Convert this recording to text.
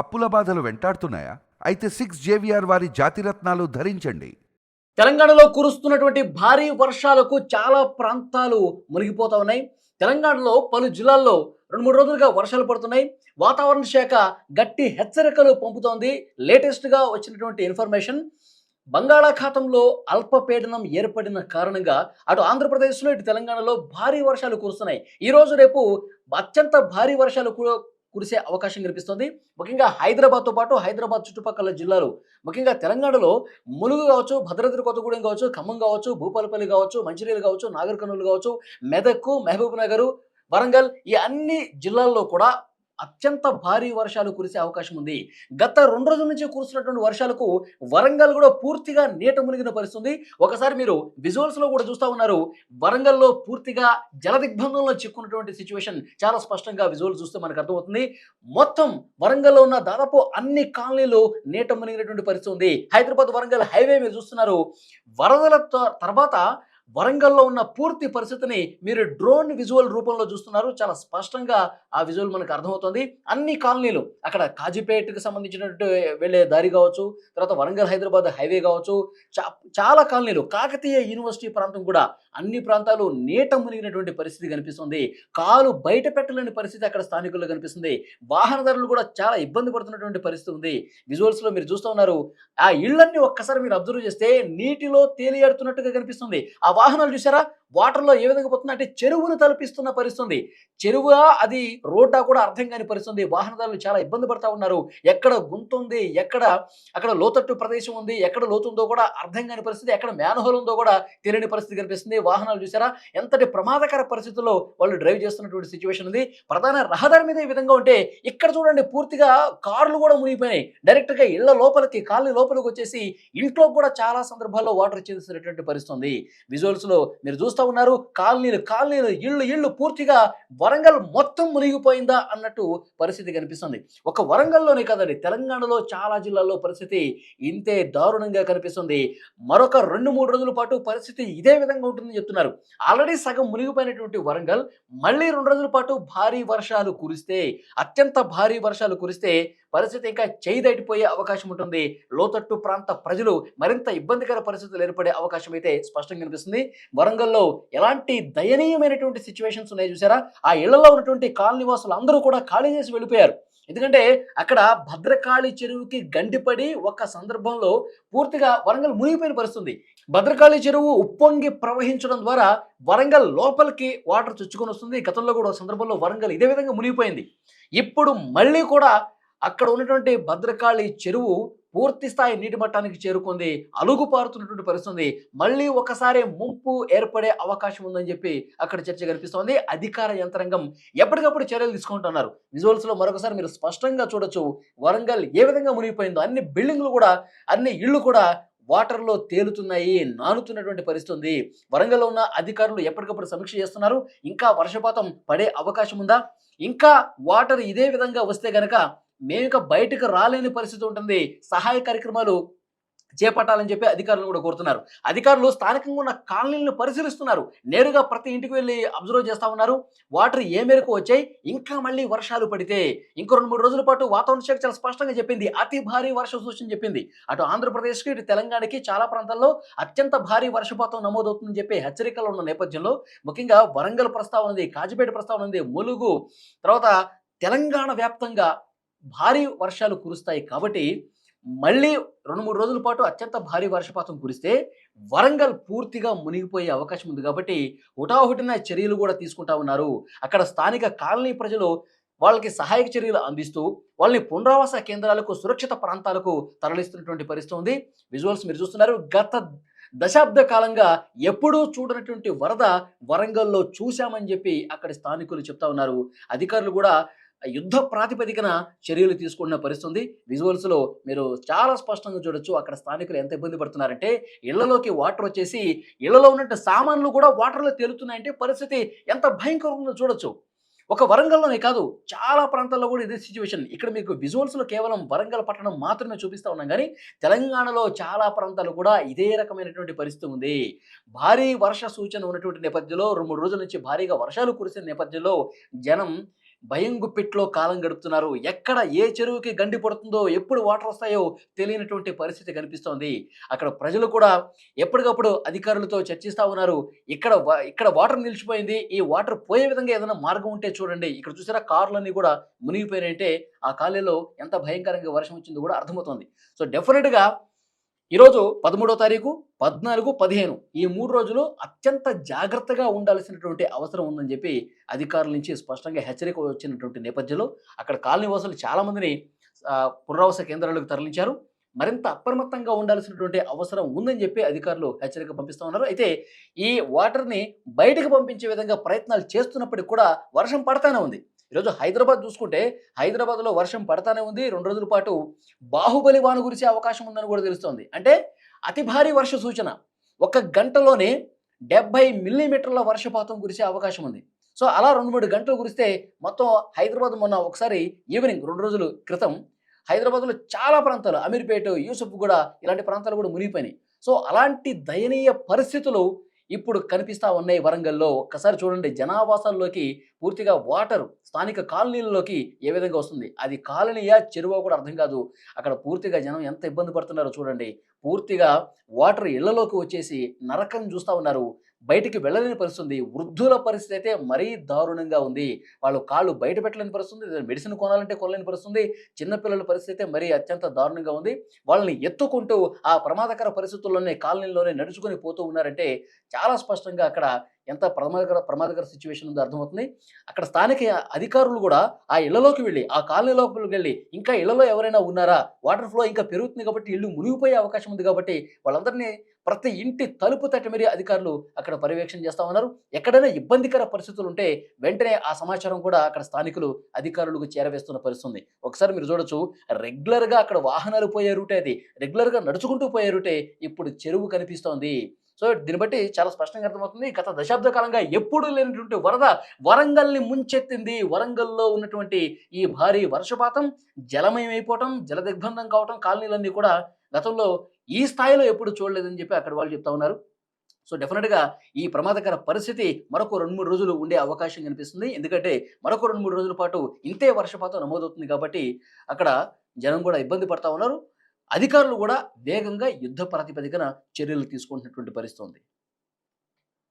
అప్పుల బాధలు వెంటాడుతున్నాయా? అయితే సిక్స్ జేవిఆర్ వారి జాతిరత్నాలు ధరించండి. తెలంగాణలో కురుస్తున్నటువంటి భారీ వర్షాలకు చాలా ప్రాంతాలు మునిగిపోతా ఉన్నాయి. తెలంగాణలో పలు జిల్లాల్లో రెండు మూడు రోజులుగా వర్షాలు పడుతున్నాయి. వాతావరణ శాఖ గట్టి హెచ్చరికలు పంపుతోంది. లేటెస్ట్గా వచ్చినటువంటి ఇన్ఫర్మేషన్ బంగాళాఖాతంలో అల్పపీడనం ఏర్పడిన కారణంగా అటు ఆంధ్రప్రదేశ్లో ఇటు తెలంగాణలో భారీ వర్షాలు కురుస్తున్నాయి. ఈరోజు రేపు అత్యంత భారీ వర్షాలు కురిసే అవకాశం కనిపిస్తుంది. ముఖ్యంగా హైదరాబాద్తో పాటు హైదరాబాద్ చుట్టుపక్కల జిల్లాలు. ముఖ్యంగా తెలంగాణలో ములుగు కావచ్చు భద్రాద్రి కొత్తగూడెం కావచ్చు ఖమ్మం కావచ్చు భూపాలపల్లి కావచ్చు మంచిర్యాల కావచ్చు నాగర్ కర్నూలు కావచ్చు మెదక్ మహబూబ్ నగర్ వరంగల్ ఈ అన్ని జిల్లాల్లో కూడా అత్యంత భారీ వర్షాలు కురిసే అవకాశం ఉంది. గత రెండు రోజుల నుంచి కురుస్తున్నటువంటి వర్షాలకు వరంగల్ కూడా పూర్తిగా నీట మునిగిన పరిస్థితుంది. ఒకసారి మీరు విజువల్స్లో కూడా చూస్తా ఉన్నారు. వరంగల్లో పూర్తిగా జల దిగ్బంధంలో చిక్కున్నటువంటి సిచ్యువేషన్ చాలా స్పష్టంగా విజువల్ చూస్తే మనకు అర్థమవుతుంది. మొత్తం వరంగల్లో ఉన్న దాదాపు అన్ని కాలనీలు నీట మునిగినటువంటి పరిస్థితి ఉంది. హైదరాబాద్ వరంగల్ హైవే మీరు చూస్తున్నారు. వరదల తర్వాత వరంగల్లో ఉన్న పూర్తి పరిస్థితిని మీరు డ్రోన్ విజువల్ రూపంలో చూస్తున్నారు. చాలా స్పష్టంగా ఆ విజువల్ మనకు అర్థమవుతుంది. అన్ని కాలనీలు అక్కడ కాజీపేటకు సంబంధించినట్టు వెళ్ళే దారి కావచ్చు తర్వాత వరంగల్ హైదరాబాద్ హైవే కావచ్చు చా- చాలా కాలనీలు కాకతీయ యూనివర్సిటీ ప్రాంతం కూడా అన్ని ప్రాంతాలు నీట మునిగినటువంటి పరిస్థితి కనిపిస్తుంది. కాలు బయట పెట్టలేని పరిస్థితి అక్కడ స్థానికుల్లో కనిపిస్తుంది. వాహనదారులు కూడా చాలా ఇబ్బంది పడుతున్నటువంటి పరిస్థితి ఉంది. విజువల్స్లో మీరు చూస్తూ ఉన్నారు. ఆ ఇళ్ళన్ని ఒక్కసారి మీరు అబ్జర్వ్ చేస్తే నీటిలో తేలియాడుతున్నట్టుగా కనిపిస్తుంది. ఆ వాహనాలు చూసారా వాటర్లో ఏ విధంగా పోతుంది అంటే చెరువును తలపిస్తున్న పరిస్థితుంది. చెరువు? అది రోడ్డా కూడా అర్థం కాని పరిస్థితుంది. వాహనదారులు చాలా ఇబ్బంది పడతా ఉన్నారు. ఎక్కడ గుంత ఉంది? ఎక్కడ అక్కడ లోతట్టు ప్రదేశం ఉంది? ఎక్కడ లోతుందో కూడా అర్థం కాని పరిస్థితి. ఎక్కడ మ్యాన్హోల్ ఉందో కూడా తెలియని పరిస్థితి కనిపిస్తుంది. వాహనాలు చూసారా ఎంతటి ప్రమాదకర పరిస్థితుల్లో వాళ్ళు డ్రైవ్ చేస్తున్నటువంటి సిచ్యువేషన్ ఉంది. ప్రధాన రహదారి మీద ఈ విధంగా ఉంటే ఇక్కడ చూడండి పూర్తిగా కార్లు కూడా మునిగిపోయినాయి. డైరెక్ట్గా ఇళ్ళ లోపలికి కాలనీ లోపలికి వచ్చేసి ఇంట్లో కూడా చాలా సందర్భాల్లో వాటర్ చేసినటువంటి పరిస్థితి విజువల్స్లో లో మీరు చూస్తే ఉన్నారు. కాలనీలు కాలనీలు ఇళ్ళు ఇళ్ళు పూర్తిగా వరంగల్ మొత్తం మునిగిపోయిందా అన్నట్టు పరిస్థితి కనిపిస్తుంది. ఒక వరంగల్లోనే కదండి తెలంగాణలో చాలా జిల్లాల్లో పరిస్థితి ఇంతే దారుణంగా కనిపిస్తుంది. మరొక రెండు మూడు రోజుల పాటు పరిస్థితి ఇదే విధంగా ఉంటుందని చెప్తున్నారు. ఆల్రెడీ సగం మునిగిపోయినటువంటి వరంగల్ మళ్ళీ రెండు రోజుల పాటు భారీ వర్షాలు కురిస్తే అత్యంత భారీ వర్షాలు కురిస్తే పరిస్థితి ఇంకా చేయిదటిపోయే అవకాశం ఉంటుంది. లోతట్టు ప్రాంత ప్రజలు మరింత ఇబ్బందికర పరిస్థితులు ఏర్పడే అవకాశం అయితే స్పష్టంగా కనిపిస్తుంది. వరంగల్లో ఎలాంటి దయనీయమైనటువంటి సిచ్యువేషన్స్ ఉన్నాయి చూసారా? ఆ ఇళ్ళలో ఉన్నటువంటి కాలనీవాసులు అందరూ కూడా ఖాళీ చేసి వెళ్ళిపోయారు. ఎందుకంటే అక్కడ భద్రకాళి చెరువుకి గండిపడి ఒక సందర్భంలో పూర్తిగా వరంగల్ మునిగిపోయిన పరిస్థితుంది. భద్రకాళి చెరువు ఉప్పొంగి ప్రవహించడం ద్వారా వరంగల్ లోపలికి వాటర్ చొచ్చుకొని వస్తుంది. గతంలో కూడా సందర్భంలో వరంగల్ ఇదే విధంగా మునిగిపోయింది. ఇప్పుడు మళ్ళీ కూడా అక్కడ ఉన్నటువంటి భద్రకాళి చెరువు పూర్తి స్థాయి నీటి మట్టానికి చేరుకుంది. అలుగుపారుతున్నటువంటి పరిస్థితుంది పరిస్థితి ఉంది. మళ్ళీ ఒకసారి ముంపు ఏర్పడే అవకాశం ఉందని చెప్పి అక్కడ చర్చ కనిపిస్తోంది. అధికార యంత్రాంగం ఎప్పటికప్పుడు చర్యలు తీసుకుంటున్నారు. విజువల్స్లో మరొకసారి మీరు స్పష్టంగా చూడొచ్చు. వరంగల్ ఏ విధంగా మునిగిపోయిందో అన్ని బిల్డింగ్లు కూడా అన్ని ఇళ్ళు కూడా వాటర్లో తేలుతున్నాయి నానుతున్నటువంటి పరిస్థితి ఉంది. వరంగల్లో ఉన్న అధికారులు ఎప్పటికప్పుడు సమీక్ష చేస్తున్నారు. ఇంకా వర్షపాతం పడే అవకాశం ఉందా? ఇంకా వాటర్ ఇదే విధంగా వస్తే గనక మేము ఇక బయటకు రాలేని పరిస్థితి ఉంటుంది. సహాయ కార్యక్రమాలు చేపట్టాలని చెప్పి అధికారులు కూడా కోరుతున్నారు. అధికారులు స్థానికంగా ఉన్న కాలనీలను పరిశీలిస్తున్నారు. నేరుగా ప్రతి ఇంటికి వెళ్ళి అబ్జర్వ్ చేస్తా ఉన్నారు. వాటర్ ఏ మేరకు వచ్చాయి? ఇంకా మళ్ళీ వర్షాలు పడితే ఇంకో రెండు మూడు రోజుల పాటు వాతావరణ శాఖ చాలా స్పష్టంగా చెప్పింది. అతి భారీ వర్ష సూచన చెప్పింది. అటు ఆంధ్రప్రదేశ్కి ఇటు తెలంగాణకి చాలా ప్రాంతాల్లో అత్యంత భారీ వర్షపాతం నమోదవుతుందని చెప్పి హెచ్చరికలు ఉన్న నేపథ్యంలో ముఖ్యంగా వరంగల్ ప్రస్తావన ఉంది కాజిపేట ప్రస్తావన ఉంది ములుగు తర్వాత తెలంగాణ వ్యాప్తంగా భారీ వర్షాలు కురుస్తాయి కాబట్టి మళ్ళీ రెండు మూడు రోజుల పాటు అత్యంత భారీ వర్షపాతం కురిస్తే వరంగల్ పూర్తిగా మునిగిపోయే అవకాశం ఉంది కాబట్టి హుటాహుటిన చర్యలు కూడా తీసుకుంటా ఉన్నారు. అక్కడ స్థానిక కాలనీ ప్రజలు వాళ్ళకి సహాయక చర్యలు అందిస్తూ వాళ్ళని పునరావాస కేంద్రాలకు సురక్షిత ప్రాంతాలకు తరలిస్తున్నటువంటి పరిస్థితి ఉంది. విజువల్స్ మీరు చూస్తున్నారు గత దశాబ్ద కాలంగా ఎప్పుడూ చూడనటువంటి వరద వరంగల్లో చూశామని చెప్పి అక్కడి స్థానికులు చెప్తా ఉన్నారు. అధికారులు కూడా యుద్ధ ప్రాతిపదికన చర్యలు తీసుకున్న పరిస్థితి ఉంది విజువల్స్లో మీరు చాలా స్పష్టంగా చూడొచ్చు అక్కడ స్థానికులు ఎంత ఇబ్బంది పడుతున్నారంటే ఇళ్ళలోకి వాటర్ వచ్చేసి ఇళ్ళలో ఉన్నట్టు సామాన్లు కూడా వాటర్లో తేలుతున్నాయంటే పరిస్థితి ఎంత భయంకరంగా చూడొచ్చు. ఒక వరంగల్లోనే కాదు చాలా ప్రాంతాల్లో కూడా ఇదే సిచ్యువేషన్ ఇక్కడ మీకు విజువల్స్లో కేవలం వరంగల్ పట్టణం మాత్రమే చూపిస్తా ఉన్నాం. కానీ తెలంగాణలో చాలా ప్రాంతాలు కూడా ఇదే రకమైనటువంటి పరిస్థితి ఉంది. భారీ వర్ష సూచన ఉన్నటువంటి నేపథ్యంలో రెండు మూడు రోజుల నుంచి భారీగా వర్షాలు కురిసిన నేపథ్యంలో జనం భయం గుప్పిట్లో కాలం గడుపుతున్నారు. ఎక్కడ ఏ చెరువుకి గండి పడుతుందో ఎప్పుడు వాటర్ వస్తాయో తెలియనటువంటి పరిస్థితి కనిపిస్తోంది. అక్కడ ప్రజలు కూడా ఎప్పటికప్పుడు అధికారులతో చర్చిస్తూ ఉన్నారు. ఇక్కడ ఇక్కడ వాటర్ నిలిచిపోయింది. ఈ వాటర్ పోయే విధంగా ఏదైనా మార్గం ఉంటే చూడండి. ఇక్కడ చూసారా కార్లన్నీ కూడా మునిగిపోయినాయంటే ఆ కాలేలో ఎంత భయంకరంగా వర్షం వచ్చిందో కూడా అర్థమవుతుంది. సో డెఫినెట్గా ఈరోజు పదమూడో తారీఖు పద్నాలుగు పదిహేను. ఈ మూడు రోజులు అత్యంత జాగ్రత్తగా ఉండాల్సినటువంటి అవసరం ఉందని చెప్పి అధికారుల నుంచి స్పష్టంగా హెచ్చరిక వచ్చినటువంటి నేపథ్యంలో అక్కడ కాలనీ వాసులు చాలామందిని పునరావాస కేంద్రాలకు తరలించారు. మరింత అప్రమత్తంగా ఉండాల్సినటువంటి అవసరం ఉందని చెప్పి అధికారులు హెచ్చరిక పంపిస్తూ ఉన్నారు. అయితే ఈ వాటర్ని బయటకు పంపించే విధంగా ప్రయత్నాలు చేస్తున్నప్పటికీ కూడా వర్షం పడతానే ఉంది. ఈరోజు హైదరాబాద్ చూసుకుంటే హైదరాబాద్లో వర్షం పడతానే ఉంది. రెండు రోజుల పాటు బాహుబలి వాన కురిసే అవకాశం ఉందని కూడా తెలుస్తోంది. అంటే అతి భారీ వర్ష సూచన. ఒక గంటలోనే డెబ్బై మిల్లీమీటర్ల వర్షపాతం కురిసే అవకాశం ఉంది. సో అలా రెండు మూడు గంటలు కురిస్తే మొత్తం హైదరాబాద్ మొన్న ఒకసారి ఈవినింగ్ రెండు రోజుల క్రితం హైదరాబాద్లో చాలా ప్రాంతాలు అమీర్పేట యూసుఫ్ కూడా ఇలాంటి ప్రాంతాలు కూడా మునిగిపోయినాయి. సో అలాంటి దయనీయ పరిస్థితులు ఇప్పుడు కనిపిస్తా ఉన్నాయి వరంగల్లో. ఒక్కసారి చూడండి జనావాసాల్లోకి పూర్తిగా వాటర్ స్థానిక కాలనీలలోకి ఏ విధంగా వస్తుంది? అది కాలనీయా చెరువో కూడా అర్థం కాదు. అక్కడ పూర్తిగా జనం ఎంత ఇబ్బంది పడుతున్నారో చూడండి. పూర్తిగా వాటర్ ఇళ్ళలోకి వచ్చేసి నరకం చూస్తూ ఉన్నారు. బయటికి వెళ్ళలేని పరిస్థితి ఉంది వృద్ధుల పరిస్థితి అయితే మరీ దారుణంగా ఉంది. వాళ్ళు కాళ్ళు బయట పెట్టలేని పరిస్థితి మెడిసిన్ కొనాలంటే కొనలేని పరిస్థితి చిన్నపిల్లల పరిస్థితి అయితే మరీ అత్యంత దారుణంగా ఉంది. వాళ్ళని ఎత్తుకుంటూ ఆ ప్రమాదకర పరిస్థితుల్లోనే కాలనీలోనే నడుచుకొని పోతూ ఉన్నారంటే చాలా స్పష్టంగా అక్కడ ఎంత ప్రమాదకర ప్రమాదకర సిచ్యువేషన్ ఉందో అర్థమవుతుంది. అక్కడ స్థానిక అధికారులు కూడా ఆ ఇళ్ళలోకి వెళ్ళి ఆ కాలనీ లోపలికి వెళ్ళి ఇంకా ఇళ్ళలో ఎవరైనా ఉన్నారా? వాటర్ ఫ్లో ఇంకా పెరుగుతుంది కాబట్టి ఇల్లు మునిగిపోయే అవకాశం ఉంది కాబట్టి వాళ్ళందరినీ ప్రతి ఇంటి తలుపు తట్టి మరీ అధికారులు అక్కడ పర్యవేక్షణ చేస్తా ఉన్నారు. ఎక్కడైనా ఇబ్బందికర పరిస్థితులు ఉంటే వెంటనే ఆ సమాచారం కూడా అక్కడ స్థానికులు అధికారులకు చేరవేస్తున్న పరిస్థితుంది. ఒకసారి మీరు చూడొచ్చు రెగ్యులర్గా అక్కడ వాహనాలు పోయే రూటే అది. రెగ్యులర్గా నడుచుకుంటూ పోయే రూటే ఇప్పుడు చెరువు కనిపిస్తోంది. సో దీన్ని బట్టి చాలా స్పష్టంగా అర్థమవుతుంది. గత దశాబ్ద కాలంగా ఎప్పుడూ లేనటువంటి వరద వరంగల్ని ముంచెత్తింది. వరంగల్లో ఉన్నటువంటి ఈ భారీ వర్షపాతం జలమయం అయిపోవటం జల దిగ్బంధం కావటం కాలనీలన్నీ కూడా గతంలో ఈ స్థాయిలో ఎప్పుడు చూడలేదని చెప్పి అక్కడ వాళ్ళు చెప్తా ఉన్నారు. సో డెఫినెట్గా ఈ ప్రమాదకర పరిస్థితి మరొక రెండు మూడు రోజులు ఉండే అవకాశం కనిపిస్తుంది. ఎందుకంటే మరొక రెండు మూడు రోజుల పాటు ఇంతే వర్షపాతం నమోదవుతుంది కాబట్టి అక్కడ జనం కూడా ఇబ్బంది పడతా ఉన్నారు. అధికారులు కూడా వేగంగా యుద్ధ ప్రాతిపదికన చర్యలు తీసుకుంటున్నటువంటి పరిస్థితి ఉంది.